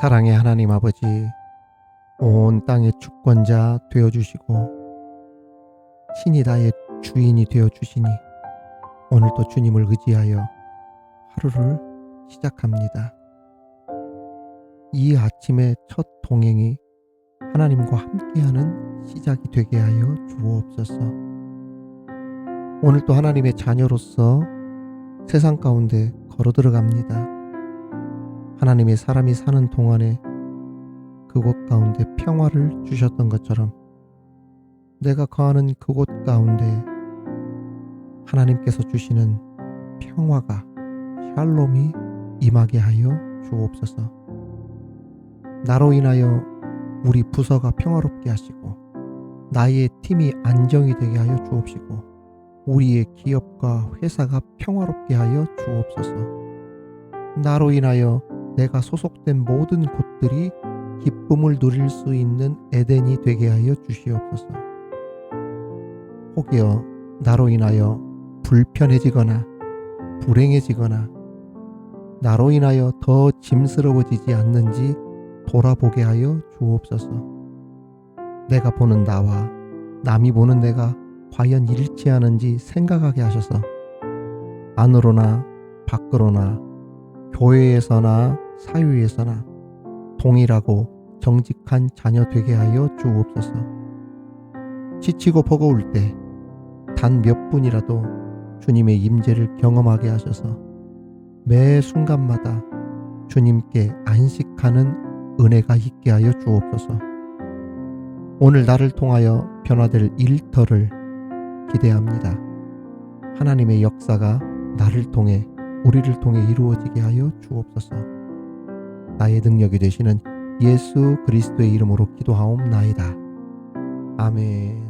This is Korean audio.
사랑의 하나님 아버지, 온 땅의 주권자 되어 주시고 신이 다의 주인이 되어 주시니 오늘도 주님을 의지하여 하루를 시작합니다. 이 아침의 첫 동행이 하나님과 함께하는 시작이 되게 하여 주옵소서. 오늘도 하나님의 자녀로서 세상 가운데 걸어 들어갑니다. 하나님의 사람이 사는 동안에 그곳 가운데 평화를 주셨던 것처럼 내가 거하는 그곳 가운데 하나님께서 주시는 평화가 샬롬이 임하게 하여 주옵소서. 나로 인하여 우리 부서가 평화롭게 하시고 나의 팀이 안정이 되게 하여 주옵시고 우리의 기업과 회사가 평화롭게 하여 주옵소서. 나로 인하여 내가 소속된 모든 곳들이 기쁨을 누릴 수 있는 에덴이 되게 하여 주시옵소서. 혹여 나로 인하여 불편해지거나 불행해지거나 나로 인하여 더 짐스러워지지 않는지 돌아보게 하여 주옵소서. 내가 보는 나와 남이 보는 내가 과연 일치하는지 생각하게 하셔서 안으로나 밖으로나 교회에서나 사유에서나 동일하고 정직한 자녀 되게 하여 주옵소서. 지치고 버거울 때 단 몇 분이라도 주님의 임재를 경험하게 하셔서 매 순간마다 주님께 안식하는 은혜가 있게 하여 주옵소서. 오늘 나를 통하여 변화될 일터를 기대합니다. 하나님의 역사가 나를 통해 우리를 통해 이루어지게 하여 주옵소서. 나의 능력이 되시는 예수 그리스도의 이름으로 기도하옵나이다. 아멘.